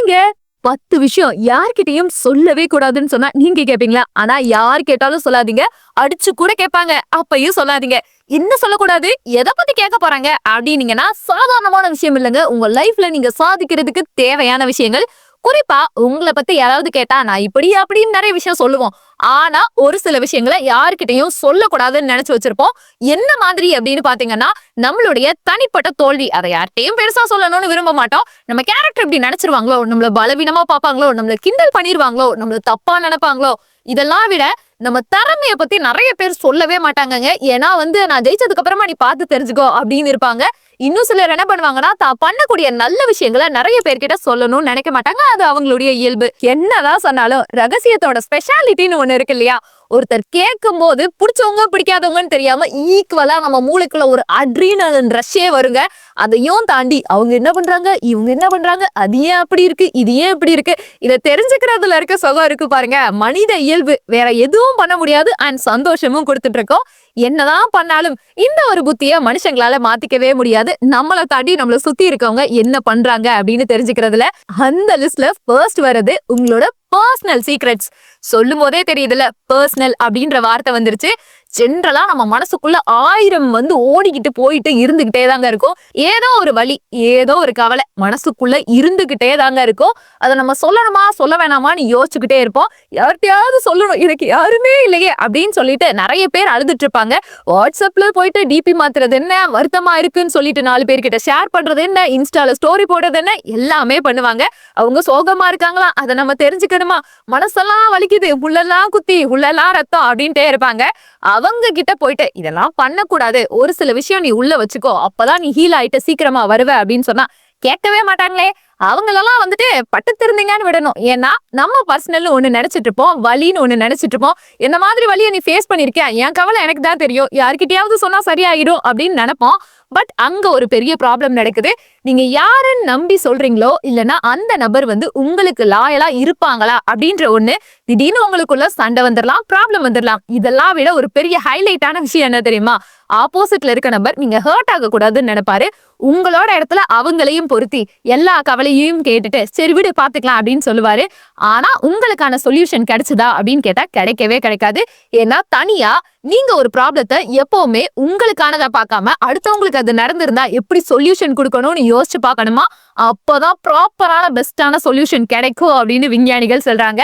எப்படிங்க பத்து விஷயம் யார்கிட்டயும் சொல்லவே கூடாதுன்னு சொன்னா நீங்க கேப்பீங்களா? ஆனா யார் கேட்டாலும் சொல்லாதீங்க. அடிச்சு கூட கேட்பாங்க. அப்பயும் சொல்லாதீங்க. என்ன சொல்லக்கூடாது? எதை பத்தி கேட்க போறாங்க? அப்படின்னீங்கன்னா சாதாரணமான விஷயம் இல்லைங்க. உங்க லைஃப்ல நீங்க சாதிக்கிறதுக்கு தேவையான விஷயங்கள். குறிப்பா உங்களை பத்தி யாராவது கேட்டா நான் இப்படி அப்படின்னு நிறைய விஷயம் சொல்லுவோம். ஆனா ஒரு சில விஷயங்களை யாருக்கிட்டையும் சொல்லக்கூடாதுன்னு நினைச்சு வச்சிருப்போம். என்ன மாதிரி அப்படின்னு பாத்தீங்கன்னா நம்மளுடைய தனிப்பட்ட தோல்வி அதை யார்கிட்டையும் பெருசா சொல்லணும்னு விரும்ப மாட்டோம். நம்ம கேரக்டர் இப்படி நினைச்சிருவாங்களோ நம்மள பலவீனமா பார்ப்பாங்களோ நம்மள கிண்டல் பண்ணிருவாங்களோ நம்மள தப்பா நினைப்பாங்களோ இதெல்லாம் விட நம்ம திறமைய பத்தி நிறைய பேர் சொல்லவே மாட்டாங்கங்க. ஏன்னா வந்து நான் ஜெயிச்சதுக்கு அப்புறமா நீ பார்த்து தெரிஞ்சுக்கோ அப்படின்னு இருப்பாங்க. இன்னும் சிலர் என்ன பண்ணுவாங்கன்னா தான் பண்ணக்கூடிய நல்ல விஷயங்களை நிறைய பேர்கிட்ட சொல்லணும்னு நினைக்க மாட்டாங்க. அது அவங்களுடைய இயல்பு. என்னதான் சொன்னாலும் ரகசியத்தோட ஸ்பெஷாலிட்டின்னு ஒண்ணு இருக்கு இல்லையா? ஒருத்தர் கேட்கும் போது பிடிச்சவங்க பிடிக்காதவங்கன்னு தெரியாம ஈக்குவலா நம்ம மூளைக்குள்ள ஒரு அட்ரீனல் ரஷ்ஷே வருங்க. அதையும் தாண்டி அவங்க என்ன பண்றாங்க? இவங்க என்ன பண்றாங்க? அது ஏன் அப்படி இருக்கு? இது ஏன் இப்படி இருக்கு? இதை தெரிஞ்சுக்கிறதுல இருக்க சுகம் இருக்கு பாருங்க. மனித இயல்பு. வேற எதுவும் பண்ண முடியாது அண்ட் சந்தோஷமும் கொடுத்துட்டு இருக்கோம் என்னதான் பண்ணாலும் இந்த ஒரு புத்திய மனுஷங்களால மாத்திக்கவே முடியாது. நம்மளை தாண்டி நம்மள சுத்தி இருக்கவங்க என்ன பண்றாங்க அப்படின்னு தெரிஞ்சுக்கிறதுல அந்த லிஸ்ட்ல ஃபர்ஸ்ட் வர்றது உங்களோட பர்சனல் சீக்ரெட்ஸ் சொல்லும் போதே தெரியுதுல பர்சனல் அப்படின்ற வார்த்தை வந்துருச்சு. ஜென்ரலா நம்ம மனசுக்குள்ள ஆயிரம் வந்து ஓடிக்கிட்டு போயிட்டு இருந்துகிட்டே தாங்க இருக்கும். ஏதோ ஒரு வழி ஏதோ ஒரு கவலை மனசுக்குள்ள இருந்துகிட்டே தாங்க இருக்கும். அதை நம்ம சொல்லணுமா சொல்ல வேணாமான்னு யோசிச்சுக்கிட்டே இருப்போம். யார்கிட்டயாவது சொல்லணும் எனக்கு யாருமே இல்லையே அப்படின்னு சொல்லிட்டு நிறைய பேர் அழுதுட்டு இருப்பாங்க. வாட்ஸ்அப்ல போயிட்டு டிபி மாத்துறது என்ன வருத்தமா இருக்குன்னு சொல்லிட்டு நாலு பேர்கிட்ட ஷேர் பண்றது என்ன இன்ஸ்டால ஸ்டோரி போடுறது என்ன எல்லாமே பண்ணுவாங்க. அவங்க சோகமா இருக்காங்களா? அதை நம்ம தெரிஞ்சுக்கணுமா? மனசெல்லாம் வலிக்குது. உள்ளெல்லாம் குத்தி உள்ளெல்லாம் ரத்தம் அப்படின்ட்டே இருப்பாங்க. அவங்க கிட்ட போயிட்டு இதெல்லாம் பண்ணக்கூடாது. ஒரு சில விஷயம் நீ உள்ள வச்சுக்கோ. அப்பதான் நீ ஹீல் ஆயிட்டு சீக்கிரமா வருவ. அப்படின்னு சொன்னா கேட்கவே மாட்டாங்களே. அவங்களெல்லாம் வந்துட்டு பட்டு திருந்தீங்கன்னு விடணும். ஏன்னா நம்ம பர்சனல்னு ஒண்ணு நினைச்சிட்டு இருப்போம் வலின்னு ஒண்ணு நினைச்சிட்டு இருப்போம் இந்த மாதிரி வலியை நீ ஃபேஸ் பண்ணிருக்கேன் என் கவலை எனக்கு தான் தெரியும். யார்கிட்டயாவது சொன்னா சரியாயிடும் அப்படின்னு நினைப்போம். பட் அங்க ஒரு பெரிய ப்ராப்ளம் நடக்குது. நீங்க யாருன்னு நம்பி சொல்றீங்களோ இல்லனா அந்த நபர் வந்து உங்களுக்கு லாயலா இருப்பாங்களா அப்படின்ற ஒண்ணு திடீர்னு உங்களுக்குள்ள சண்டை வந்துடலாம் ப்ராப்ளம் வந்துடலாம் இதெல்லாம் விட ஒரு பெரிய ஹைலைட்டான விஷயம் என்ன தெரியுமா? ஆப்போசிட்ல இருக்க நபர் நீங்க ஹர்ட் ஆக கூடாதுன்னு நினைப்பாரு. உங்களோட இடத்துல அவங்களையும் பொருத்தி எல்லா கவலையும் கேட்டுட்டு சரி விடு பாத்துக்கலாம் அப்படின்னு சொல்லுவாரு. ஆனா உங்களுக்கான சொல்யூஷன் கிடைச்சதா அப்படின்னு கேட்டா கிடைக்கவே கிடைக்காது. ஏன்னா தனியா நீங்க ஒரு ப்ராப்ளத்தை எப்பவுமே உங்களுக்கானதை பார்க்காம அடுத்தவங்களுக்கு அது நடந்திருந்தா எப்படி சொல்யூஷன் கொடுக்கணும்னு யோசிச்சு பார்க்கணுமா? அப்பதான் ப்ராப்பரான பெஸ்டான சொல்யூஷன் கிடைக்கும் அப்படின்னு விஞ்ஞானிகள் சொல்றாங்க.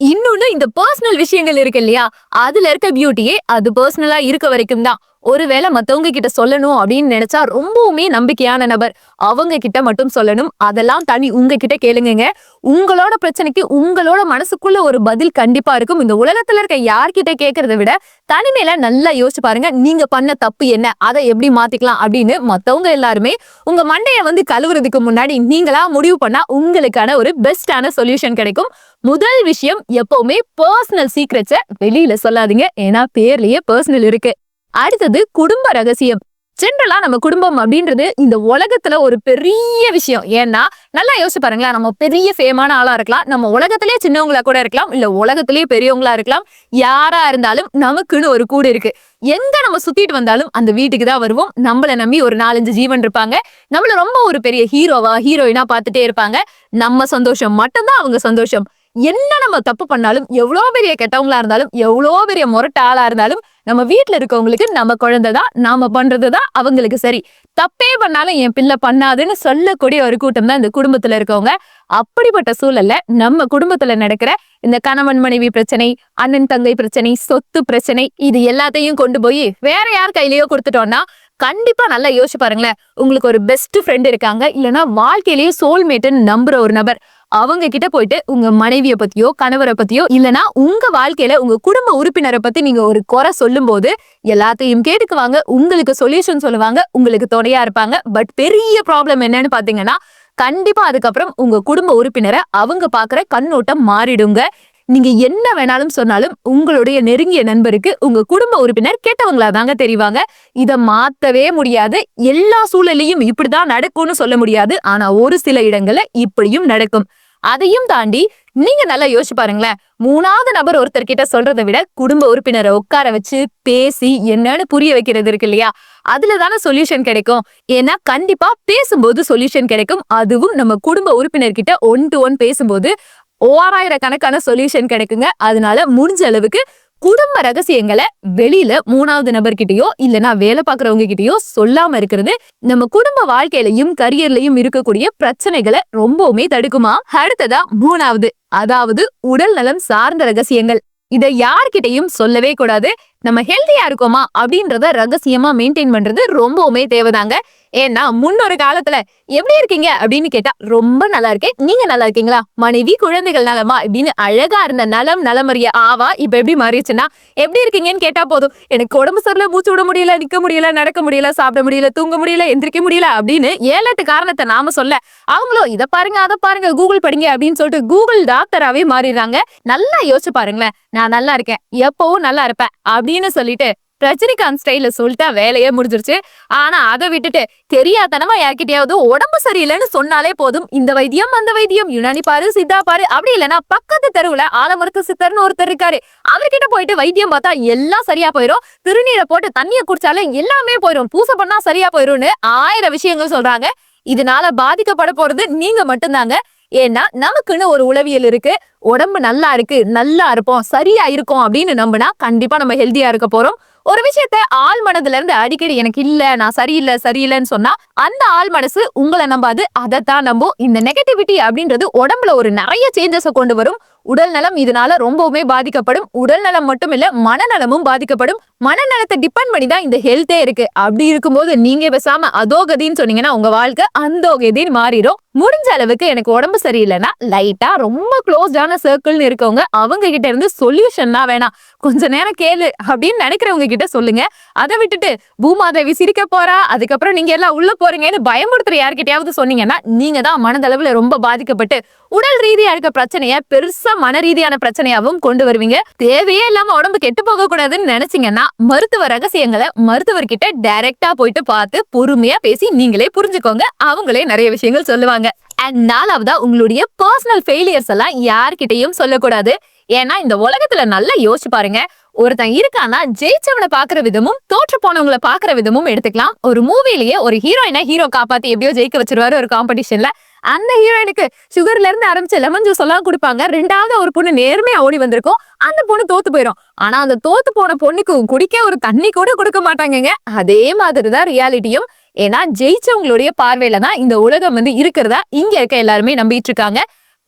இன்னொன்னு இந்த பர்சனல் விஷயங்கள் இருக்கு இல்லையா? அதுல இருக்க பியூட்டியே அது பர்சனலா இருக்க வரைக்கும் தான். ஒருவேளை மத்தவங்க கிட்ட சொல்லணும் அப்படின்னு நினைச்சா ரொம்பவுமே நம்பிக்கையான நபர். அவங்க கிட்ட மட்டும் சொல்லணும். அதெல்லாம் தனி உங்ககிட்ட கேளுங்கங்க. உங்களோட பிரச்சனைக்கு உங்களோட மனசுக்குள்ள ஒரு பதில் கண்டிப்பா இருக்கும். இந்த உலகத்துல இருக்க யார்கிட்ட கேட்கறத விட தனிமையில நல்லா யோசிச்சு பாருங்க. நீங்க பண்ண தப்பு என்ன? அதை எப்படி மாத்திக்கலாம் அப்படின்னு மத்தவங்க எல்லாருமே உங்க மண்டையை வந்து கழுவுறதுக்கு முன்னாடி நீங்களா முடிவு பண்ணா உங்களுக்கான ஒரு பெஸ்டான சொல்யூஷன் கிடைக்கும். முதல் விஷயம் எப்பவுமே பர்சனல் சீக்ரெட்ஸை வெளியில சொல்லாதீங்க. ஏன்னா பேர்லயே பர்சனல் இருக்கு. அடுத்தது குடும்ப ரகசியம். ஜென்ரலா நம்ம குடும்பம் அப்படின்றது இந்த உலகத்துல ஒரு பெரிய விஷயம். ஏன்னா நல்லா யோசிச்சு பாருங்களேன். நம்ம பெரிய ஃபேமான ஆளா இருக்கலாம். நம்ம உலகத்திலேயே சின்னவங்களா கூட இருக்கலாம். இல்ல உலகத்திலேயே பெரியவங்களா இருக்கலாம். யாரா இருந்தாலும் நமக்குன்னு ஒரு கூடு இருக்கு. எங்க நம்ம சுத்திட்டு வந்தாலும் அந்த வீட்டுக்கு தான் வருவோம். நம்மள நம்பி ஒரு நாலஞ்சு ஜீவன் இருப்பாங்க. நம்மள ரொம்ப ஒரு பெரிய ஹீரோவா ஹீரோயினா பார்த்துட்டே இருப்பாங்க. நம்ம சந்தோஷம் மட்டும்தான் அவங்க சந்தோஷம். என்ன நம்ம தப்பு பண்ணாலும் எவ்வளோ பெரிய கெட்டவங்களா இருந்தாலும் எவ்வளோ பெரிய முரட்ட ஆளா இருந்தாலும் நம்ம வீட்ல இருக்கவங்களுக்கு நம்ம குழந்தை தான் நாம பண்றதுதான் அவங்களுக்கு சரி. தப்பே பண்ணாலும் என் பிள்ளை பண்ணாதுன்னு சொல்லக்கூடிய ஒரு கூட்டம் தான் இந்த குடும்பத்துல இருக்கவங்க. அப்படிப்பட்ட சூழல்ல நம்ம குடும்பத்துல நடக்கிற இந்த கணவன் மனைவி பிரச்சனை அண்ணன் தங்கை பிரச்சனை சொத்து பிரச்சனை இது எல்லாத்தையும் கொண்டு போய் வேற யார் கையிலயோ கொடுத்துட்டோம்னா கண்டிப்பா நல்லா யோசிச்சு பாருங்களேன். உங்களுக்கு ஒரு பெஸ்ட் ஃப்ரெண்ட் இருக்காங்க இல்லைன்னா வாழ்க்கையிலேயே சோல்மேட்டுன்னு நம்புற ஒரு நபர். அவங்க கிட்ட போயிட்டு உங்க மனைவிய பத்தியோ கணவரை பத்தியோ இல்லனா உங்க வாழ்க்கையில உங்க குடும்ப உறுப்பினரை பத்தி நீங்க ஒரு குறை சொல்லும் போது எல்லாத்தையும் கேட்டுக்குவாங்க. உங்களுக்கு சொல்யூஷன் சொல்லுவாங்க. உங்களுக்கு துணையா இருப்பாங்க. பட் பெரிய ப்ராப்ளம் என்னன்னு பாத்தீங்கன்னா கண்டிப்பா அதுக்கப்புறம் உங்க குடும்ப உறுப்பினரை அவங்க பாக்குற கண்ணோட்டம் மாறிடுங்க. நீங்க என்ன வேணாலும் சொன்னாலும் உங்களுடைய நெருங்கிய நண்பருக்கு உங்க குடும்ப உறுப்பினர் கேட்டவங்களா தாங்க தெரிவாங்க. இதை மாத்தவே முடியாது. எல்லா சூழலையும் இப்படிதான் நடக்கும்னு சொல்ல முடியாது. ஆனா ஒரு சில இடங்கள்ல இப்படியும் நடக்கும். அதையும் தாண்டி நீங்க நல்லா யோசிச்சு பாருங்களேன். மூணாவது நபர் ஒருத்தர் கிட்ட சொல்றதை விட குடும்ப உறுப்பினரை உட்கார வச்சு பேசி என்னன்னு புரிய வைக்கிறது இருக்கு இல்லையா? அதுல தானே சொல்யூஷன் கிடைக்கும். ஏன்னா கண்டிப்பா பேசும்போது சொல்யூஷன் கிடைக்கும். அதுவும் நம்ம குடும்ப உறுப்பினர் கிட்ட ஒன் டு ஒன் பேசும்போது ஓராயிரக்கணக்கான சொல்யூஷன் கிடைக்குங்க. அதனால முடிஞ்ச அளவுக்கு குடும்ப ரகசியங்களை வெளியில மூணாவது நபர்கிட்டயோ இல்லனா வேலை பார்க்குறவங்க கிட்டயோ சொல்லாம இருக்கிறது நம்ம குடும்ப வாழ்க்கையிலையும் கரியர்லயும் இருக்கக்கூடிய பிரச்சனைகளை ரொம்பவுமே தடுக்குமா? அடுத்ததா மூணாவது அதாவது உடல் நலம் சார்ந்த ரகசியங்கள். இதை யார்கிட்டையும் சொல்லவே கூடாது. நம்ம ஹெல்த்தியா இருக்கோமா அப்படின்றத ரகசியமா மெயின்டைன் பண்றது ரொம்பவுமே தேவைதாங்க. ஏன்னா முன்னொரு காலத்துல எப்படி இருக்கீங்க? அப்படின்னு கேட்டா ரொம்ப நல்லா இருக்கேன். நீங்க நல்லா இருக்கீங்களா? மனைவி குழந்தைகள் நலமா? அப்படின்னு அழகா இருந்த நலம் நலமறிய ஆவா இப்ப எப்படி மாறிடுச்சுன்னா எப்படி இருக்கீங்கன்னு கேட்டா போதும். எனக்கு உடம்பு சரியில்ல மூச்சு விட முடியல நிக்க முடியல நடக்க முடியல சாப்பிட முடியல தூங்க முடியல எந்திரிக்க முடியல அப்படின்னு ஏழு காரணத்தை நாம சொல்ல அவங்களும் இதை பாருங்க அதை பாருங்க கூகுள் படிங்க அப்படின்னு சொல்லிட்டு கூகுள் டாக்டராவே மாறிடுறாங்க. நல்லா யோசிச்சு பாருங்களேன். நான் நல்லா இருக்கேன். எப்பவும் நல்லா இருப்பேன் அப்படின்னு சொல்லிட்டு ரஜினிகாந்த் ஸ்டைல சொல்லிட்டா வேலையே முடிஞ்சிருச்சு. ஆனா அதை விட்டுட்டு தெரியாதனமா யார்கிட்டயாவது உடம்பு சரியில்லைன்னு சொன்னாலே போதும். இந்த வைத்தியம் அந்த வைத்தியம். யுனானி பாரு சித்தா பாரு. அப்படி இல்லைன்னா பக்கத்து தெருவுல ஆலமரத்து சித்தர்னு ஒருத்தர் இருக்காரு. அவர்கிட்ட போயிட்டு வைத்தியம் பார்த்தா எல்லாம் சரியா போயிரும். திருநீரை போட்டு தண்ணியை குடிச்சாலே எல்லாமே போயிரும். பூசை பண்ணா சரியா போயிரும்னு ஆயிரம் விஷயங்கள் சொல்றாங்க. இதனால பாதிக்கப்பட போறது நீங்க மட்டும்தாங்க. ஏன்னா நமக்குன்னு ஒரு உளவியல் இருக்கு. உடம்பு நல்லா இருக்கு நல்லா இருப்போம் சரியா இருக்கும் அப்படின்னு நம்பினா கண்டிப்பா நம்ம ஹெல்த்தியா இருக்க போறோம். ஒரு விஷயத்த ஆள் மனதுல இருந்து அடிக்கடி எனக்கு இல்ல நான் சரியில்லை சரியில்லைன்னு சொன்னா அந்த ஆள் மனசு உங்களை நம்பாது. அதைத்தான் நம்பும். இந்த நெகட்டிவிட்டி அப்படின்றது உடம்புல ஒரு நிறைய சேஞ்சஸை கொண்டு வரும். உடல் நலம் இதனால ரொம்பவுமே பாதிக்கப்படும். உடல் நலம் மட்டும் இல்ல மனநலமும் பாதிக்கப்படும். மனநலத்தை டிபெண்ட் பண்ணி தான் இந்த ஹெல்த்தே இருக்கு. அப்படி இருக்கும்போது நீங்க பேசாம அதோ கதின்னு சொன்னீங்கன்னா உங்க வாழ்க்கை அந்தோகதின்னு மாறிடும் முடிஞ்ச அளவுக்கு எனக்கு உடம்பு சரியில்லைன்னா லைட்டா ரொம்ப க்ளோஸ்டான சர்க்கிள்னு இருக்கவங்க அவங்க கிட்ட இருந்து சொல்யூஷன்லாம் வேணாம். கொஞ்ச நேரம் கேளு அப்படின்னு நினைக்கிறவங்க கிட்ட சொல்லுங்க. அதை விட்டுட்டு பூமாதேவி சிரிக்க போறா அதுக்கப்புறம் நீங்க எல்லாம் உள்ள போறீங்கன்னு பயமுறுத்துற யார்கிட்டயாவது சொன்னீங்கன்னா நீங்க தான் மனதளவுல ரொம்ப பாதிக்கப்பட்டு உடல் ரீதியா இருக்க பிரச்சனைய பெருசா மன ரீதியான பிரச்சனையாவும் கொண்டு வருவீங்க. தேவையே இல்லாம உடம்பு கெட்டு போக கூடாதுன்னு நினைச்சீங்கன்னா மருத்துவ ரகசியங்களை மருத்துவர்கிட்ட டைரக்டா போயிட்டு பார்த்து பொறுமையா பேசி நீங்களே புரிஞ்சுக்கோங்க. அவங்களே நிறைய விஷயங்கள் சொல்லுவாங்க. அண்ட் நாலாவதா உங்களுடைய பர்சனல் ஃபெயிலியர்ஸ் எல்லாம் யார்கிட்டையும் சொல்லக்கூடாது. ஏன்னா இந்த உலகத்துல நல்லா யோசிச்சு பாருங்க. ஒருத்தன் இருக்கான்னா ஜெயிச்சவனை பாக்குற விதமும் தோற்று போனவங்களை பாக்குற விதமும் எடுத்துக்கலாம். ஒரு மூவிலேயே ஒரு ஹீரோயினா ஹீரோ காப்பாத்தி எப்படியோ ஜெயிக்க வச்சிருவாரு ஒரு காம்படிஷன்ல அந்த ஹீரோயினுக்கு சுகர்ல இருந்து ஆரம்பிச்சு லெமன் ஜூஸ் எல்லாம் கொடுப்பாங்க. ரெண்டாவது ஒரு பொண்ணு நேர்மையா ஓடி வந்திருக்கும். அந்த பொண்ணு தோத்து போயிடும் ஆனா அந்த தோத்து போன பொண்ணுக்கு குடிக்க ஒரு தண்ணி கூட கொடுக்க மாட்டாங்கங்க. அதே மாதிரிதான் ரியாலிட்டியும் ஏன்னா ஜெயிச்சவங்களுடைய பார்வையில தான் இந்த உலகம் வந்து இருக்கிறதா இங்க இருக்க எல்லாருமே நம்பிட்டு இருக்காங்க.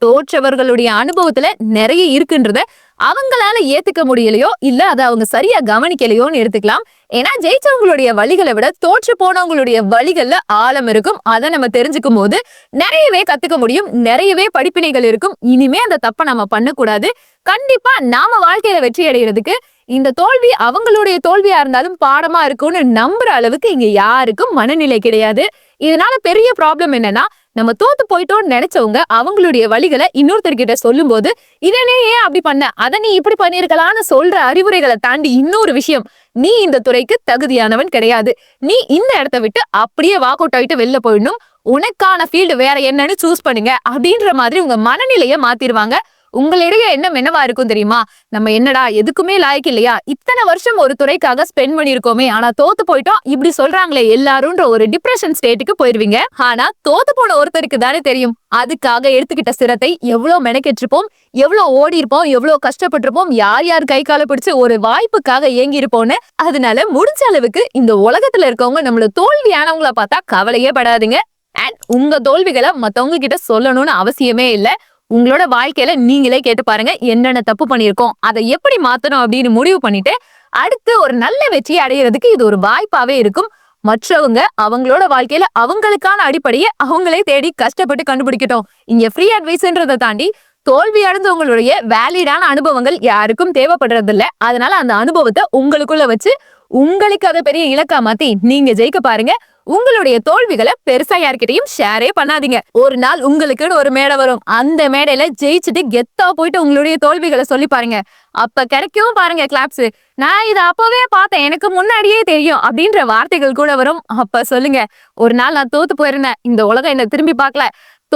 தோற்றவர்களுடைய அனுபவத்துல நிறைய இருக்குன்றத அவங்களால ஏத்துக்க முடியலையோ இல்ல அதை அவங்க சரியா கவனிக்கலையோன்னு எடுத்துக்கலாம். ஏன்னா ஜெயிச்சவங்களுடைய வழிகளை விட தோற்று போனவங்களுடைய வழிகள்ல ஆழம் இருக்கும். அதை நம்ம தெரிஞ்சுக்கும் போது நிறையவே கத்துக்க முடியும். நிறையவே படிப்பினைகள் இருக்கும். இனிமே அந்த தப்பை நம்ம பண்ணக்கூடாது. கண்டிப்பா நாம வாழ்க்கையில வெற்றி அடைகிறதுக்கு இந்த தோல்வி அவங்களுடைய தோல்வியா இருந்தாலும் பாடமா இருக்கும்னு நம்புற அளவுக்கு இங்க யாருக்கும் மனநிலை கிடையாது. இதனால பெரிய ப்ராப்ளம் என்னன்னா நம்ம தோத்து போயிட்டோம்னு நினைச்சவங்க அவங்களுடைய வழிகளை இன்னொருத்தர்கிட்ட சொல்லும் போது இதனே ஏன் அப்படி பண்ண? அதை நீ இப்படி பண்ணிருக்கலாம்னு சொல்ற அறிவுரைகளை தாண்டி இன்னொரு விஷயம். நீ இந்த துறைக்கு தகுதியானவன் கிடையாது. நீ இந்த இடத்த விட்டு அப்படியே வாக் அவுட் ஆயிட்டு வெளில போயிடணும். உனக்கான ஃபீல்டு வேற என்னன்னு சூஸ் பண்ணுங்க. அப்படின்ற மாதிரி உங்க மனநிலைய மாத்திருவாங்க. உங்களிடையே எண்ணம் என்னவா இருக்கும் தெரியுமா? நம்ம என்னடா எதுக்குமே லாய்க்கு இல்லையா? இத்தனை வருஷம் ஒரு துறைக்காக ஸ்பெண்ட் பண்ணிருக்கோமே ஆனா தோத்து போயிட்டோம் இப்படி சொல்றாங்களே எல்லாரும்ன்ற ஒரு டிப்ரெஷன் ஸ்டேட்டுக்கு போயிருவீங்க. ஆனா தோத்து போன ஒருத்தருக்கு தானே தெரியும். அதுக்காக எடுத்துக்கிட்ட சிரத்தை எவ்வளவு மெனக்கெட்டிருப்போம் எவ்வளவு ஓடி இருப்போம் எவ்வளவு கஷ்டப்பட்டிருப்போம் யார் யார் கை கால பிடிச்சு ஒரு வாய்ப்புக்காக ஏங்கி இருப்போம்னு அதனால முடிஞ்ச அளவுக்கு இந்த உலகத்துல இருக்கவங்க நம்மள தோல்வியானவங்கள பார்த்தா கவலையே படாதீங்க. அண்ட் உங்க தோல்விகளை மத்தவங்க கிட்ட சொல்லணும்னு அவசியமே இல்லை. உங்களோட வாழ்க்கையில நீங்களே கேட்டு பாருங்க என்னென்ன தப்பு பண்ணியிருக்கோம். அதை எப்படி மாத்தணும் அப்படின்னு முடிவு பண்ணிட்டு அடுத்து ஒரு நல்ல வெற்றியை அடையிறதுக்கு இது ஒரு வாய்ப்பாவே இருக்கும். மற்றவங்க அவங்களோட வாழ்க்கையில அவங்களுக்கான அடிப்படையை அவங்களே தேடி கஷ்டப்பட்டு கண்டுபிடிக்கட்டும். இங்க ஃப்ரீ அட்வைஸ்ன்றதை தாண்டி தோல்வி அடைந்தவங்களுடைய வேலிடான அனுபவங்கள் யாருக்கும் தேவைப்படுறது இல்ல அதனால அந்த அனுபவத்தை உங்களுக்குள்ள வச்சு உங்களுக்கு அதை பெரிய இலக்கா மாத்தி நீங்க ஜெயிக்க பாருங்க. உங்களுடைய தோல்விகளை பெருசா யார்கிட்டயும் ஷேரே பண்ணாதீங்க. ஒரு நாள் உங்களுக்குன்னு ஒரு மேடை வரும். அந்த மேடையில ஜெயிச்சுட்டு கெத்தா போயிட்டு உங்களுடைய தோல்விகளை சொல்லி பாருங்க. அப்ப கிடைக்கும் பாருங்க கிளாப்ஸ் நான் இதை அப்பவே பார்த்தேன். எனக்கு முன்னாடியே தெரியும் அப்படின்ற வார்த்தைகள் கூட வரும். அப்ப சொல்லுங்க. ஒரு நாள் நான் தோத்து போயிருந்தேன். இந்த உலகம் என்ன திரும்பி பார்க்கல.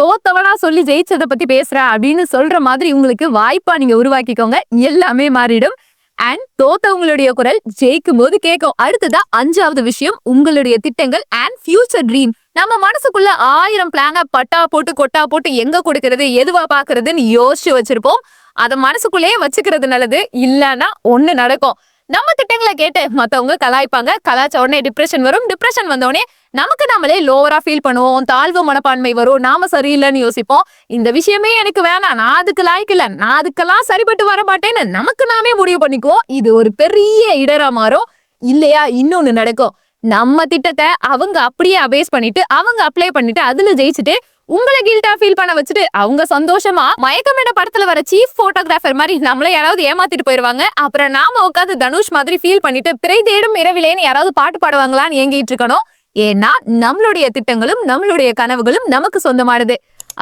தோத்தவனா சொல்லி ஜெயிச்சதை பத்தி பேசுறேன் அப்படின்னு சொல்ற மாதிரி உங்களுக்கு வாய்ப்பா நீங்க உருவாக்கிக்கோங்க. எல்லாமே மாறிடும். அண்ட் தோத்தவங்களுடைய குரல் ஜெயிக்கும் போது கேட்கும் அடுத்ததா அஞ்சாவது விஷயம் உங்களுடைய திட்டங்கள் அண்ட் ஃபியூச்சர் ட்ரீம் நம்ம மனசுக்குள்ள ஆயிரம் பிளாங்க பட்டா போட்டு கொட்டா போட்டு எங்க கொடுக்கறது எதுவா பாக்குறதுன்னு யோசிச்சு வச்சிருப்போம். அதை மனசுக்குள்ளேயே வச்சுக்கிறது நல்லது இல்லன்னா ஒண்ணு நடக்கும். நம்ம திட்டங்களை கேட்டு மத்தவங்க கலாய்ப்பாங்க. கலாச்ச உடனே டிப்ரெஷன் வரும். டிப்ரெஷன் வந்த உடனே நமக்கு நாமளே லோவரா ஃபீல் பண்ணுவோம் தாழ்வு மனப்பான்மை வரும் நாம சரியில்லைன்னு யோசிப்போம். இந்த விஷயமே எனக்கு வேணாம் நான் அதுக்கு லாய்க்கல நான் அதுக்கெல்லாம் சரிப்பட்டு வர மாட்டேன்னு நமக்கு நாமே முடிவு பண்ணிக்குவோம். இது ஒரு பெரிய இடரா மாறும். இல்லையா? இன்னொன்னு நடக்கும். நம்ம திட்டத்தை அவங்க அப்படியே அபேஸ் பண்ணிட்டு அவங்க அப்ளை பண்ணிட்டு அதுல ஜெயிச்சுட்டு உங்களை கில்ட்டா ஃபீல் பண்ண வச்சுட்டு அவங்க சந்தோஷமா மயக்கமேட படத்துல வர சீஃப் போட்டோகிராஃபர் மாதிரி நம்மள யாராவது ஏமாத்திட்டு போயிருவாங்க. அப்புறம் நாம உட்காந்து தனுஷ் மாதிரி ஃபீல் பண்ணிட்டு பிறை தேடும் இரவிலேன்னு யாராவது பாட்டு பாடுவாங்களான்னு ஏங்கிட்டு இருக்கணும். ஏன்னா நம்மளுடைய திட்டங்களும் நம்மளுடைய கனவுகளும் நமக்கு சொந்தமானது.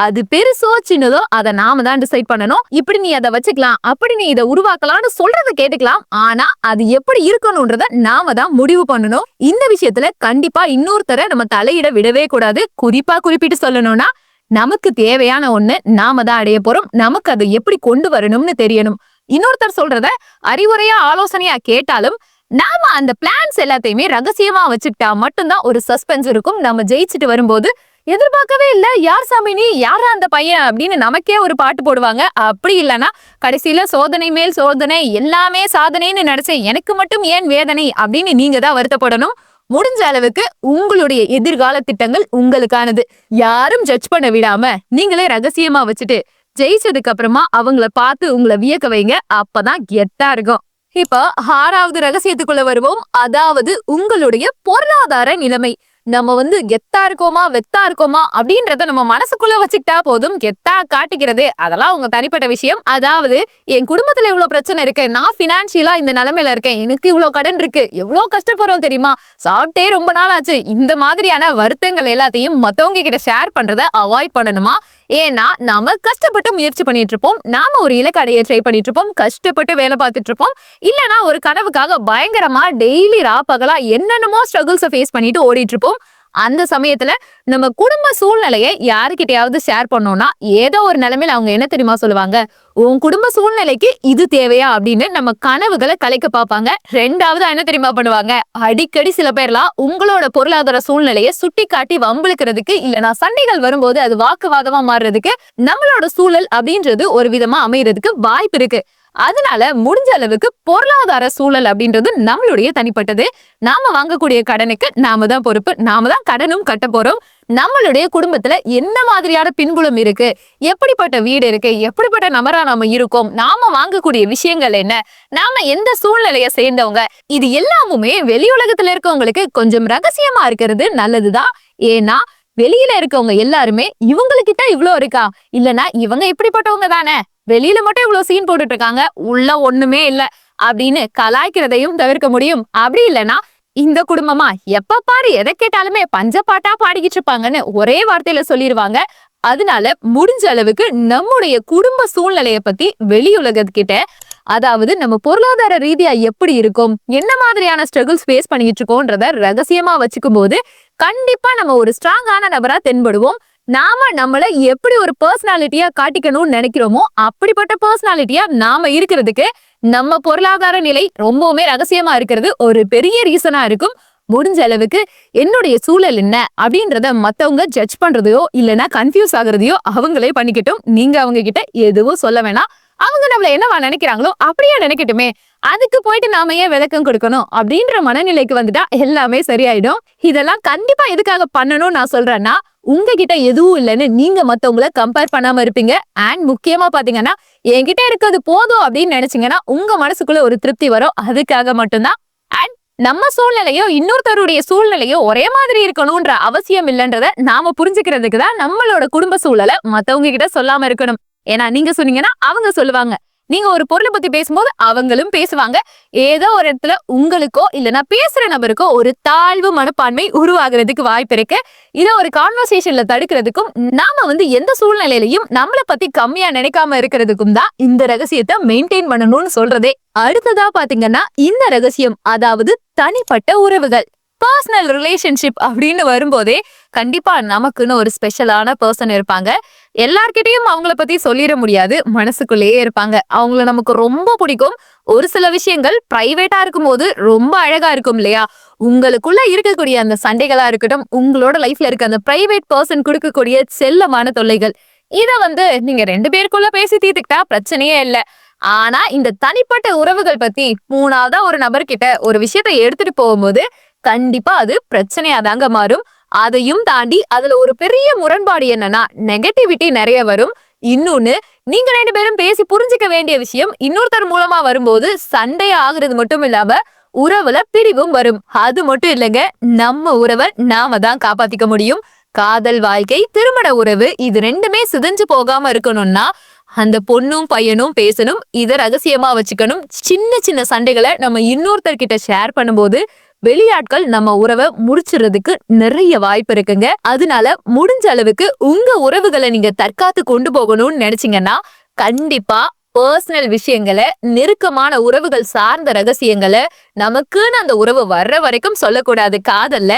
அது பெருசோ சின்னதோ அதை நாம தான் டிசைட் பண்ணணும். இப்படி நீ அதை வச்சுக்கலாம் அப்படி நீ இதை உருவாக்கலாம்னு சொல்றத கேட்டுக்கலாம். ஆனா அது எப்படி இருக்கணும்ன்றத நாம தான் முடிவு பண்ணணும். இந்த விஷயத்துல கண்டிப்பா இன்னொருத்தரை நம்ம தலையிட விடவே கூடாது. குறிப்பா குறிப்பிட்டு சொல்லணும்னா நமக்கு தேவையான ஒண்ணு நாம தான் அடைய போறோம். நமக்கு அதை எப்படி கொண்டு வரணும்னு தெரியணும். இன்னொருத்தர் சொல்றத அறிவுரையா ஆலோசனையா கேட்டாலும் நாம அந்த பிளான்ஸ் எல்லாத்தையுமே ரகசியமா வச்சுக்கிட்டா மட்டும்தான் ஒரு சஸ்பென்ஸ் இருக்கும். நம்ம ஜெயிச்சுட்டு வரும்போது எதிர்பார்க்கவே இல்ல யார் சாமி நீ? யாரா அந்த பையன்? அப்படின்னு நமக்கே ஒரு பாட்டு போடுவாங்க. அப்படி இல்லைன்னா கடைசியில சோதனை மேல் சோதனை எல்லாமே சாதனைன்னு நினைச்சேன் எனக்கு மட்டும் ஏன் வேதனை? அப்படின்னு நீங்க தான் வருத்தப்படணும். முடிஞ்ச அளவுக்கு உங்களுடைய எதிர்கால திட்டங்கள் உங்களுக்கானது. யாரும் ஜட்ஜ் பண்ண விடாம நீங்களே ரகசியமா வச்சுட்டு ஜெயிச்சதுக்கு அப்புறமா அவங்கள பார்த்து உங்களை வியக்க வைங்க. அப்பதான் கெத்தா இருக்கும். இப்ப ஆறாவது ரகசியத்துக்குள்ள வருவோம். அதாவது உங்களுடைய பொருளாதார நிலைமை. நம்ம வந்து கெத்தா இருக்கோமா வெத்தா இருக்கோமா அப்படின்றத நம்ம மனசுக்குள்ள வச்சுக்கிட்டா போதும். கெத்தா காட்டிக்கிறது அதெல்லாம் உங்க தனிப்பட்ட விஷயம். அதாவது என் குடும்பத்துல இவ்வளவு பிரச்சனை இருக்கு. நான் பினான்சியலா இந்த நிலைமையில இருக்கேன். எனக்கு இவ்வளவு கடன் இருக்கு. எவ்வளவு கஷ்டப்படுறோம் தெரியுமா? சாப்பிட்டே ரொம்ப நாள் ஆச்சு. இந்த மாதிரியான வருத்தங்கள் எல்லாத்தையும் மத்தவங்க கிட்ட ஷேர் பண்றத அவாய்ட் பண்ணணுமா? ஏன்னா நாம கஷ்டப்பட்டு முயற்சி பண்ணிட்டு இருப்போம் நாம ஒரு இலக்கு அடைய ட்ரை பண்ணிட்டு இருப்போம் கஷ்டப்பட்டு வேலை பார்த்துட்டு இருப்போம் இல்லனா ஒரு கனவுக்காக பயங்கரமா டெய்லி ராப்பகலா என்னென்னமோ ஸ்ட்ரகிள்ஸை ஃபேஸ் பண்ணிட்டு ஓடிட்டு இருப்போம் அந்த சமயத்துல நம்ம குடும்ப சூழ்நிலையை யாருக்கிட்டையாவது ஷேர் பண்ணோம்னா ஏதோ ஒரு நிலைமையில அவங்க என்ன தெரியுமா சொல்லுவாங்க? உன் குடும்ப சூழ்நிலைக்கு இது தேவையா? அப்படின்னு நம்ம கனவுகளை கலைக்க பார்ப்பாங்க. ரெண்டாவது என்ன தெரியுமா பண்ணுவாங்க? அடிக்கடி சில பேர்லாம் உங்களோட பொருளாதார சூழ்நிலையை சுட்டி காட்டி வம்பிழுக்கிறதுக்கு இல்லனா சண்டைகள் வரும்போது அது வாக்குவாதமா மாறுறதுக்கு நம்மளோட சூழல் அப்படின்றது ஒரு விதமா அமையறதுக்கு வாய்ப்பு இருக்கு. அதனால முடிஞ்ச அளவுக்கு பொருளாதார சூழல் அப்படின்றது நம்மளுடைய தனிப்பட்டது. நாம வாங்கக்கூடிய கடனுக்கு நாம தான் பொறுப்பு. நாம தான் கடனும் கட்ட போறோம். நம்மளுடைய குடும்பத்துல என்ன மாதிரியான பின்புலம் இருக்கு? எப்படிப்பட்ட வீடு இருக்கு? எப்படிப்பட்ட நபரா நாம இருக்கோம்? நாம வாங்கக்கூடிய விஷயங்கள் என்ன? நாம எந்த சூழ்நிலைய சேர்ந்தவங்க? இது எல்லாமுமே வெளி உலகத்துல இருக்கவங்களுக்கு கொஞ்சம் ரகசியமா இருக்கிறது நல்லதுதான். ஏன்னா வெளியில இருக்கவங்க எல்லாருமே இவங்களுக்கிட்ட இவ்வளோ இருக்கா? இல்லனா இவங்க இப்படிப்பட்டவங்க தானே? வெளியில மட்டும் இவ்வளவு சீன் போட்டுட்டு இருக்காங்க உள்ள ஒண்ணுமே இல்ல. அப்படின்னு கலாய்க்கிறதையும் தவிர்க்க முடியும். அப்படி இல்லைன்னா இந்த குடும்பமா எப்ப பாரு எதை கேட்டாலுமே பஞ்சப்பாட்டா பாடிக்கிட்டு இருப்பாங்கன்னு ஒரே வார்த்தையில சொல்லிடுவாங்க அதனால முடிஞ்ச அளவுக்கு நம்முடைய குடும்ப சூழ்நிலைய பத்தி வெளியுலகத்துக்கிட்ட அதாவது நம்ம பொருளாதார ரீதியா எப்படி இருக்கும் என்ன மாதிரியான ஸ்ட்ரகிள்ஸ் ஃபேஸ் பண்ணிட்டு இருக்கோன்றத ரகசியமா வச்சுக்கும் போது கண்டிப்பா நம்ம ஒரு ஸ்ட்ராங்கான நபரா தென்படுவோம். நாம நம்மள எப்படி ஒரு பர்சனாலிட்டியா காட்டிக்கணும்னு நினைக்கிறோமோ அப்படிப்பட்ட பர்சனாலிட்டியா நாம இருக்கிறதுக்கு நம்ம பொருளாதார நிலை ரொம்பவுமே ரகசியமா இருக்கிறது. ஒரு பெரிய ரீசனா இருக்கும். முடிஞ்ச அளவுக்கு என்னுடைய சூழல் என்ன அப்படின்றத மத்தவங்க ஜட்ஜ் பண்றதையோ இல்லைன்னா கன்ஃபியூஸ் ஆகுறதையோ அவங்களே பண்ணிக்கிட்டும். நீங்க அவங்க கிட்ட எதுவும் சொல்ல வேணாம். அவங்க நம்மள என்னவா நினைக்கிறாங்களோ அப்படியே நினைக்கட்டுமே. அதுக்கு போயிட்டு நாம ஏன் விளக்கம் கொடுக்கணும் அப்படின்ற மனநிலைக்கு வந்துட்டா எல்லாமே சரியாயிடும். இதெல்லாம் கண்டிப்பா எதுக்காக பண்ணணும் நான் சொல்றேன்னா உங்ககிட்ட எதுவும் இல்லைன்னு நீங்க மத்தவங்கள கம்பேர் பண்ணாம இருப்பீங்க. அண்ட் முக்கியமா பாத்தீங்கன்னா என்கிட்ட இருக்கிறது போதும் அப்படின்னு நினைச்சீங்கன்னா உங்க மனசுக்குள்ள ஒரு திருப்தி வரும். அதுக்காக மட்டும்தான். அண்ட் நம்ம சூழ்நிலையோ இன்னொருத்தருடைய சூழ்நிலையோ ஒரே மாதிரி இருக்கணும்ன்ற அவசியம் இல்லைன்றத நாம புரிஞ்சுக்கிறதுக்கு தான் நம்மளோட குடும்ப சூழலை மத்தவங்க கிட்ட சொல்லாம இருக்கணும். ஏன்னா நீங்க சொன்னீங்கன்னா அவங்க சொல்லுவாங்க நீங்க ஒரு பொருளை பத்தி பேசும்போது அவங்களும் பேசுவாங்க. ஏதோ ஒரு இடத்துல உங்களுக்கோ இல்லைன்னா பேசுற நபருக்கோ ஒரு தாழ்வு மனப்பான்மை உருவாகிறதுக்கு வாய்ப்பு இருக்கு. இதை ஒரு கான்வர்சேஷன்ல தடுக்கிறதுக்கும் நாம வந்து எந்த சூழ்நிலையிலையும் நம்மள பத்தி கம்மியா நினைக்காம இருக்கிறதுக்கும் தான் இந்த ரகசியத்தை மெயின்டைன் பண்ணணும்னு சொல்றதே. அடுத்ததா பாத்தீங்கன்னா இந்த ரகசியம் அதாவது தனிப்பட்ட உறவுகள். பர்சனல் ரிலேஷன்ஷிப் அப்படின்னு வரும்போதே கண்டிப்பா நமக்குன்னு ஒரு ஸ்பெஷலான பர்சன் இருப்பாங்க. எல்லார்கிட்டையும் அவங்கள பத்தி சொல்லிட முடியாது. மனசுக்குள்ளேயே இருப்பாங்க. அவங்கள நமக்கு ரொம்ப பிடிக்கும். ஒரு சில விஷயங்கள் பிரைவேட்டா இருக்கும்போது ரொம்ப அழகா இருக்கும் இல்லையா? உங்களுக்குள்ள இருக்கக்கூடிய அந்த சண்டைகளா இருக்கட்டும் உங்களோட லைஃப்ல இருக்க அந்த பிரைவேட் பர்சன் கொடுக்கக்கூடிய செல்லமான தொல்லைகள் இதை வந்து நீங்க ரெண்டு பேருக்குள்ள பேசி தீர்த்துக்கிட்டா பிரச்சனையே இல்லை. ஆனா இந்த தனிப்பட்ட உறவுகள் பத்தி மூணாவதா ஒரு நபர்கிட்ட ஒரு விஷயத்த எடுத்துட்டு போகும்போது கண்டிப்பா அது பிரச்சனையா தாங்க மாறும். அதையும் தாண்டி அதுல ஒரு பெரிய முரண்பாடு என்னன்னா நெகட்டிவிட்டி நிறைய வரும். இன்னொன்னு நீங்க ரெண்டு பேரும் பேசி புரிஞ்சுக்க வேண்டிய விஷயம் இன்னொருத்தர் மூலமா வரும்போது சண்டை ஆகுறது மட்டும் இல்லாம உறவுல பிரிவும் வரும். அது மட்டும் இல்லைங்க நம்ம உறவை நாம தான் காப்பாத்திக்க முடியும். காதல் வாழ்க்கை திருமண உறவு இது ரெண்டுமே சிதைஞ்சு போகாம இருக்கணும்னா அந்த பொண்ணும் பையனும் பேசணும் இதை ரகசியமா வச்சுக்கணும். சின்ன சின்ன சண்டைகளை நம்ம இன்னொருத்தர்கிட்ட ஷேர் பண்ணும்போது வெளியாட்கள் நம்ம உறவை முடிச்சிடுறதுக்கு நிறைய வாய்ப்பு இருக்குங்க. அதனால முடிஞ்ச அளவுக்கு உங்க உறவுகளை நீங்க தற்காத்து கொண்டு போகணும்னு நினைச்சீங்கன்னா கண்டிப்பா பர்சனல் விஷயங்களை நெருக்கமான உறவுகள் சார்ந்த ரகசியங்களை நமக்குன்னு அந்த உறவு வர்ற வரைக்கும் சொல்லக்கூடாது. காதல்ல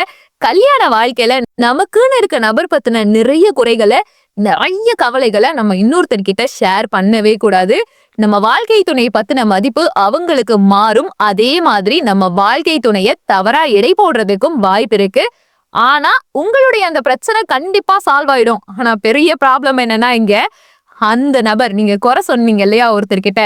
கல்யாண வாழ்க்கையில நமக்குன்னு இருக்க நபர் பத்தின நிறைய குறைகளை நிறைய கவலைகளை நம்ம இன்னொருத்தர்கிட்ட ஷேர் பண்ணவே கூடாது. நம்ம வாழ்க்கை துணையை பத்தின மதிப்பு அவங்களுக்கு மாறும். அதே மாதிரி நம்ம வாழ்க்கை துணைய தவறா எடை போடுறதுக்கும் வாய்ப்பு இருக்கு. ஆனா உங்களுடைய அந்த பிரச்சனை கண்டிப்பா சால்வ் ஆயிடும். ஆனா பெரிய ப்ராப்ளம் என்னன்னா இங்க அந்த நபர் நீங்க குறை சொன்னீங்க இல்லையா ஒருத்தர்கிட்ட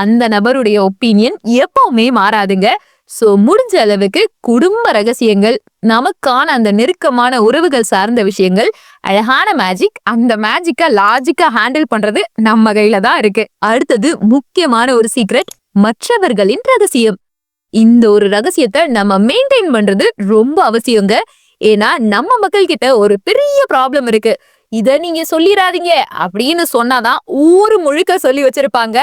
அந்த நபருடைய ஒப்பீனியன் எப்பவுமே மாறாதுங்க. சோ முடிஞ்ச அளவுக்கு குடும்ப ரகசியங்கள் நமக்கான அந்த நெருக்கமான உறவுகள் சார்ந்த விஷயங்கள் அழகான மேஜிக் அந்த மேஜிக்கா லாஜிக்கா ஹேண்டில் பண்றது நம்ம கையில தான் இருக்கு. அடுத்தது முக்கியமான ஒரு சீக்ரெட் மற்றவர்களின் ரகசியம். இந்த ஒரு ரகசியத்தை நம்ம மெயின்டைன் பண்றது ரொம்ப அவசியங்க. ஏன்னா நம்ம மக்கள் கிட்ட ஒரு பெரிய ப்ராப்ளம் இருக்கு. இத நீங்க சொல்லிடாதீங்க அப்படின்னு சொன்னாதான் ஊரு முழுக்க சொல்லி வச்சிருப்பாங்க.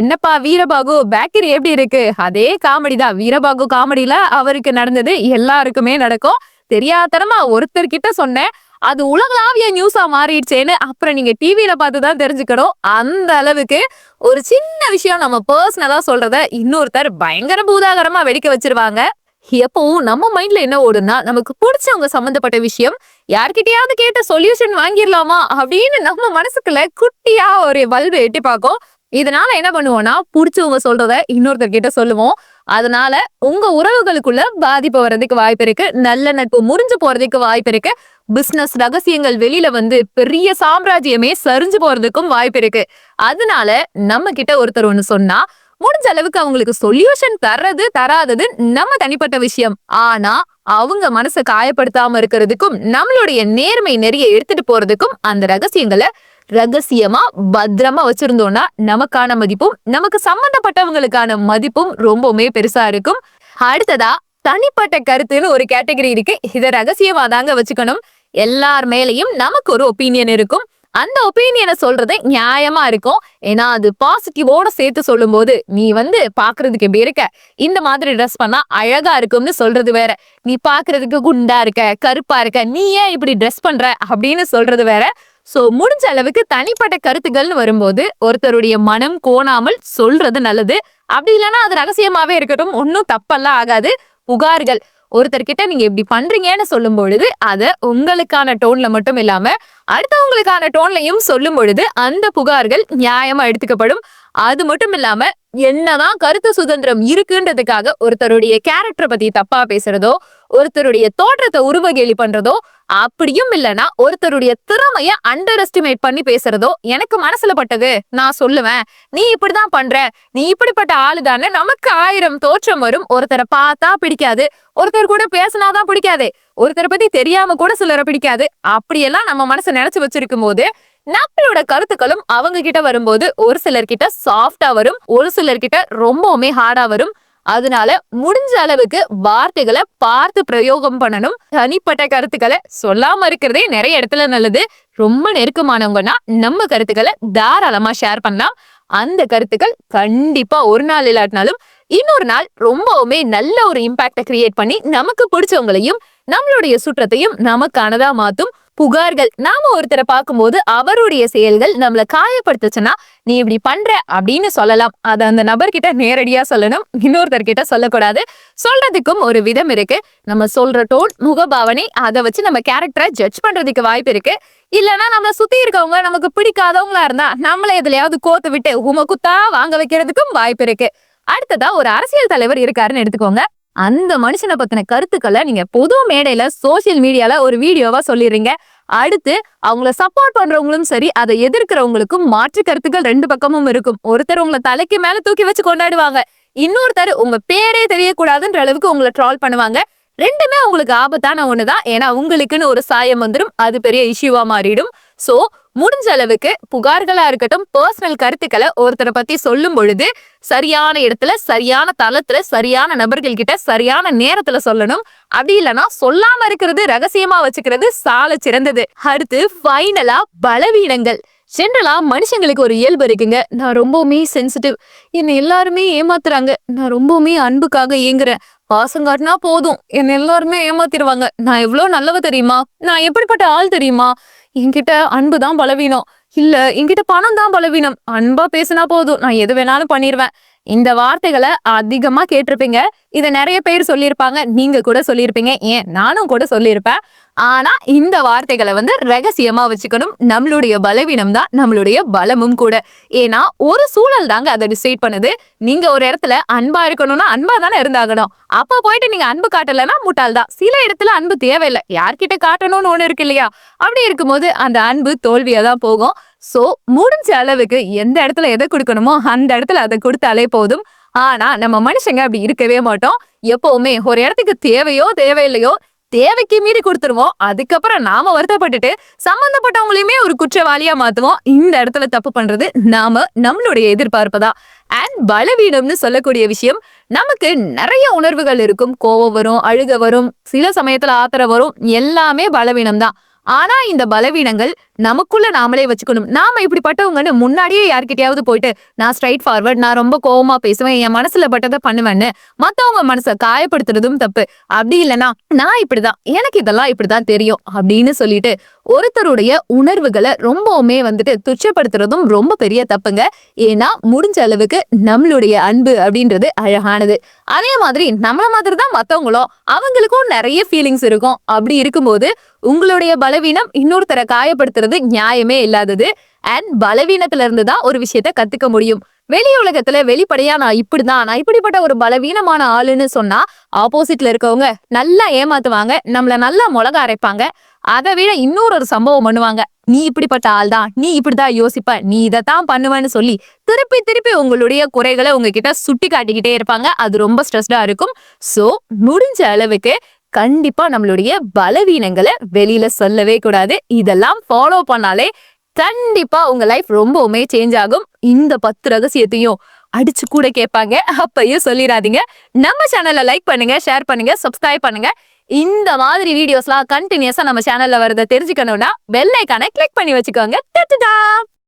என்னப்பா வீரபாகு பேக்கரி எப்படி இருக்கு? அதே காமெடி தான். வீரபாகு காமெடியில அவருக்கு நடந்தது எல்லாருக்குமே நடக்கும். தெரியாதனமா ஒருத்தர் கிட்ட சொன்னேன். அது உலகளாவிய நியூஸா மாறிடுச்சேன்னு அப்புறம் நீங்க டிவியில பார்த்துதான் தெரிஞ்சுக்கணும். அந்த அளவுக்கு ஒரு சின்ன விஷயம் நம்ம பர்சனலா சொல்றத இன்னொருத்தர் பயங்கர பூதாகரமா வெடிக்க வச்சிருவாங்க. எப்பவும் நம்ம மைண்ட்ல என்ன ஓடுனா நமக்கு பிடிச்சவங்க சம்மந்தப்பட்ட விஷயம் யார்கிட்டயாவது கேட்ட சொல்யூஷன் வாங்கிடலாமா அப்படின்னு நம்ம மனசுக்குள்ள குட்டியா ஒரு பல்பு எட்டி பார்க்கும். இதனால என்ன பண்ணுவோம்னா புடிச்சவங்க சொல்றத இன்னொருத்தர் கிட்ட சொல்லுவோம். அதனால உங்க உறவுகளுக்குள்ள பாதிப்பு வர்றதுக்கு வாய்ப்பு இருக்கு. நல்ல நட்பு முறிஞ்சு போறதுக்கு வாய்ப்பு இருக்கு. பிசினஸ் ரகசியங்கள் வெளியில வந்து பெரிய சாம்ராஜ்யமே சரிஞ்சு போறதுக்கும் வாய்ப்பு இருக்கு. அதனால நம்ம கிட்ட ஒருத்தர் ஒண்ணு சொன்னா முடிஞ்ச அளவுக்கு அவங்களுக்கு சொல்யூஷன் தர்றது தராதது நம்ம தனிப்பட்ட விஷயம். ஆனா அவங்க மனசை காயப்படுத்தாம இருக்கிறதுக்கும் நம்மளுடைய நேர்மை நிறைய எடுத்துட்டு போறதுக்கும் அந்த ரகசியங்களை ரகசியமா பத்திரமா வச்சிருந்தோம்னா நமக்கான மதிப்பும் நமக்கு சம்பந்தப்பட்டவங்களுக்கான மதிப்பும் ரொம்பவுமே பெருசா இருக்கும். அடுத்ததா தனிப்பட்ட கருத்துன்னு ஒரு கேட்டகரி இருக்கு. இதை ரகசியமா தாங்க வச்சுக்கணும். எல்லார் மேலையும் நமக்கு ஒரு ஒப்பீனியன் இருக்கும். அந்த ஒப்பீனியனை சொல்றது நியாயமா இருக்கும். ஏன்னா அது பாசிட்டிவோட சேர்த்து சொல்லும்போது நீ வந்து பாக்குறதுக்கு எப்படி இருக்க? இந்த மாதிரி ட்ரெஸ் பண்ணா அழகா இருக்கும்னு சொல்றது வேற. நீ பாக்குறதுக்கு குண்டா இருக்க கருப்பா இருக்க நீ ஏன் இப்படி ட்ரெஸ் பண்ற? அப்படின்னு சொல்றது வேற. ஸோ முடிஞ்ச அளவுக்கு தனிப்பட்ட கருத்துக்கள்னு வரும்போது ஒருத்தருடைய மனம் கோணாமல் சொல்றது நல்லது. அப்படி இல்லைன்னா அது ரகசியமாவே இருக்கட்டும். ஒன்றும் தப்பெல்லாம் ஆகாது. புகார்கள். ஒருத்தர்கிட்ட நீங்க இப்படி பண்றீங்கன்னு சொல்லும் பொழுது அதை உங்களுக்கான டோன்ல மட்டும் இல்லாம அடுத்தவங்களுக்கான டோன்லையும் சொல்லும் பொழுது அந்த புகார்கள் நியாயமா எடுத்துக்கப்படும். அது மட்டும் இல்லாம என்னதான் கருத்து சுதந்திரம் இருக்குன்றதுக்காக ஒருத்தருடைய கேரக்டரை பத்தி தப்பா பேசுறதோ ஒருத்தருடைய தோற்றத்தை உருவகேலி பண்றதோ அப்படியும் இல்லைன்னா ஒருத்தருடைய திறமைய அண்டர் எஸ்டிமேட் பண்ணி பேசுறதோ எனக்கு மனசுல பட்டது. நான் சொல்லுவேன் நீ இப்படிதான் பண்ற நீ இப்படிப்பட்ட ஆளுதானே நமக்கு ஆயிரம் தோற்றம் வரும். ஒருத்தரை பார்த்தா பிடிக்காது ஒருத்தர் கூட பேசினாதான் பிடிக்காது. ஒருத்தரை பத்தி தெரியாம கூட சிலரை பிடிக்காது. அப்படியெல்லாம் நம்ம மனசு நினைச்சு வச்சிருக்கும் போது நம்மளோட கருத்துக்களும் அவங்க கிட்ட வரும்போது ஒரு சிலர்கிட்ட சாஃப்டா வரும் ஒரு சிலர்கிட்ட ரொம்பவுமே ஹார்டா வரும். அதனால முடிஞ்ச அளவுக்கு வார்த்தைகளை பார்த்து பிரயோகம் பண்ணணும். தனிப்பட்ட கருத்துக்களை சொல்லாம இருக்கிறதே நிறைய இடத்துல நல்லது. ரொம்ப நெருக்கமானவங்கன்னா நம்ம கருத்துக்களை தாராளமா ஷேர் பண்ணலாம். அந்த கருத்துக்கள் கண்டிப்பா ஒரு நாள் இல்லாட்டினாலும் இன்னொரு நாள் ரொம்பவுமே நல்ல ஒரு இம்பாக்ட கிரியேட் பண்ணி நமக்கு பிடிச்சவங்களையும் நம்மளுடைய சுற்றத்தையும் நமக்கானதா மாத்தும் புகார்கள். நாம ஒருத்தரை பார்க்கும்போது அவருடைய செயல்கள் நம்மள காயப்படுத்துச்சுன்னா நீ இப்படி பண்ற அப்படின்னு சொல்லலாம். அத அந்த நபர்கிட்ட நேரடியா சொல்லணும். இன்னொருத்தர் கிட்ட சொல்லக்கூடாது. சொல்றதுக்கும் ஒரு விதம் இருக்கு. நம்ம சொல்ற டோன் முகபாவனை அதை வச்சு நம்ம கேரக்டரை ஜட்ஜ் பண்றதுக்கு வாய்ப்பு இருக்கு. இல்லனா நம்மள சுத்தி இருக்கவங்க நமக்கு பிடிக்காதவங்களா இருந்தா நம்மள எதுலயாவது கோத்து விட்டு உம குத்தா வாங்க வைக்கிறதுக்கும் வாய்ப்பு இருக்கு. அடுத்ததா ஒரு அரசியல் தலைவர் இருக்காருன்னு எடுத்துக்கோங்க. அந்த மனுஷனை பத்தின கருத்துக்களை நீங்க பொது மேடையில சோசியல் மீடியால ஒரு வீடியோவா சொல்லிடுறீங்க. அடுத்து அவங்கள சப்போர்ட் பண்றவங்களும் சரி அதை எதிர்க்கிறவங்களுக்கும் மாற்று கருத்துக்கள் ரெண்டு பக்கமும் இருக்கும். ஒருத்தர் உங்களை தலைக்கு மேல தூக்கி வச்சு கொண்டாடுவாங்க. இன்னொருத்தர் உங்க பேரே தெரியக்கூடாதுன்ற அளவுக்கு உங்களை ட்ரால் பண்ணுவாங்க. ரெண்டுமே உங்களுக்கு ஆபத்தான ஒண்ணுதான். ஏன்னா உங்களுக்குன்னு ஒரு சாயம் வந்துடும் அது பெரிய இஷ்யூவா மாறிடும். ஸோ முடிஞ்ச அளவுக்கு புகார்களா இருக்கட்டும் பர்சனல் கருத்துக்களை ஒருத்தரை பத்தி சொல்லும் பொழுது சரியான இடத்துல சரியான தளத்துல சரியான நபர்கள் கிட்ட சரியான நேரத்துல சொல்லணும். அப்படி இல்லைன்னா சொல்லாம இருக்கிறது ரகசியமா வச்சுக்கிறது சால சிறந்தது. அடுத்து ஃபைனலா பலவீனங்கள். ஜென்ரலா மனுஷங்களுக்கு ஒரு இயல்பு இருக்குங்க. நான் ரொம்பவுமே சென்சிட்டிவ் என்னை எல்லாருமே ஏமாத்துறாங்க. நான் ரொம்பவுமே அன்புக்காக ஏங்குறேன். பாசம் காட்டினா போதும். என்னை எல்லாருமே ஏமாத்திடுவாங்க. நான் எவ்வளவு நல்லவ தெரியுமா? நான் எப்படிப்பட்ட ஆள் தெரியுமா? என்கிட்ட அன்பு தான் பலவீனம். இல்ல என்கிட்ட பணம் தான் பலவீனம். அன்பா பேசினா போதும். நான் எது வேணாலும் பண்ணிருவேன். இந்த வார்த்தைகளை அதிகமா கேட்டிருப்பீங்க. இத நிறைய பேர் சொல்லியிருப்பாங்க. நீங்க கூட சொல்லியிருப்பீங்க. ஏன்? நானும் கூட சொல்லியிருப்பேன். ஆனா இந்த வார்த்தைகளை வந்து ரகசியமா வச்சுக்கணும். நம்மளுடைய பலவீனம் தான் நம்மளுடைய பலமும் கூட. ஏன்னா ஒரு சூழல் தாங்க அதை டிசைட் பண்ணுது. நீங்க ஒரு இடத்துல அன்பா இருக்கணும்னா அன்பா தானே இருந்தாகணும். அப்ப போயிட்டு நீங்க அன்பு காட்டலன்னா முட்டாள் தான். சில இடத்துல அன்பு தேவையில்லை. யார்கிட்ட காட்டணும்னு ஒண்ணு இருக்கு இல்லையா? அப்படி இருக்கும்போது அந்த அன்பு தோல்வியா தான் போகும். சோ முடிஞ்ச அளவுக்கு எந்த இடத்துல எதை கொடுக்கணுமோ அந்த இடத்துல அதை கொடுத்தாலே போதும். ஆனா நம்ம மனுஷங்க அப்படி இருக்கவே மாட்டோம். எப்பவுமே ஒரு இடத்துக்கு தேவையோ தேவையில்லையோ தேவைக்கு மீறி கொடுத்துருவோம். அதுக்கப்புறம் நாம வருத்தப்பட்டுட்டு சம்பந்தப்பட்டவங்களையுமே ஒரு குற்றவாளியா மாத்துவோம். இந்த இடத்துல தப்பு பண்றது நாம நம்மளுடைய எதிர்பார்ப்பதா அண்ட் பலவீனம்னு சொல்லக்கூடிய விஷயம் நமக்கு நிறைய உணர்வுகள் இருக்கும். கோவம் வரும் அழுக வரும் சில சமயத்துல ஆத்திர வரும். எல்லாமே பலவீனம் தான் ஆனா இந்த பலவீனங்கள் நமக்குள்ள நாமளே வச்சுக்கணும். நாம இப்படிப்பட்டவங்கன்னு முன்னாடியே யார்கிட்டயாவது போயிட்டு நான் ஸ்ட்ரைட் ஃபார்வர்ட் நான் ரொம்ப கோவமா பேசுவேன் என் மனசுல பட்டதை பண்ணுவேன்னு மத்தவங்க மனசை காயப்படுத்துறதும் தப்பு. அப்படி இல்லைன்னா நான் இப்படிதான் எனக்கு இதெல்லாம் இப்படிதான் தெரியும் அப்படின்னு சொல்லிட்டு ஒருத்தருடைய உணர்வுகளை ரொம்பவுமே வந்துட்டு துச்சப்படுத்துறதும் ரொம்ப பெரிய தப்புங்க. ஏன்னா முடிஞ்ச அளவுக்கு நம்மளுடைய அன்பு அப்படின்றது அழகானது. அதே மாதிரி நம்மள மாதிரி தான் மத்தவங்களும் அவங்களுக்கும் நிறைய ஃபீலிங்ஸ் இருக்கும். அப்படி இருக்கும்போது உங்களுடைய பலவீனம் இன்னொருத்தரை காயப்படுத்துறது நியாயமே இல்லாதது. அண்ட் பலவீனத்துல இருந்து தான் ஒரு விஷயத்த கத்துக்க முடியும். வெளி உலகத்துல வெளிப்படையா நான் இப்படிதான் நான் இப்படிப்பட்ட ஒரு பலவீனமான ஆளுன்னு சொன்னா ஆப்போசிட்ல இருக்கவங்க நல்லா ஏமாத்துவாங்க நம்மள நல்லா மிளகா அரைப்பாங்க. அதை விட இன்னொரு ஒரு சம்பவம் பண்ணுவாங்க. நீ இப்படிப்பட்ட ஆள் தான் நீ இப்படிதான் யோசிப்ப. நீ இதைத்தான் பண்ணுவேன்னு சொல்லி திருப்பி திருப்பி உங்களுடைய குறைகளை உங்ககிட்ட சுட்டி காட்டிக்கிட்டே இருப்பாங்க. அது ரொம்ப ஸ்ட்ரெஸ்டா இருக்கும். சோ முடிஞ்ச அளவுக்கு கண்டிப்பா நம்மளுடைய பலவீனங்களை வெளியில சொல்லவே கூடாது. இதெல்லாம் ஃபாலோ பண்ணாலே கண்டிப்பா உங்க லைஃப் ரொம்பவுமே சேஞ்ச் ஆகும். இந்த பத்து ரகசியத்தையும் அடிச்சு கூட கேட்பாங்க. அப்பயும் சொல்லிடாதீங்க. நம்ம சேனலை லைக் பண்ணுங்க ஷேர் பண்ணுங்க சப்ஸ்கிரைப் பண்ணுங்க. இந்த மாதிரி வீடியோஸ்லாம் கண்டினியூஸா நம்ம சேனல்ல வரதை. தெரிஞ்சுக்கணும்னா பெல் ஐக்கானை கிளிக் பண்ணி வச்சுக்கோங்க.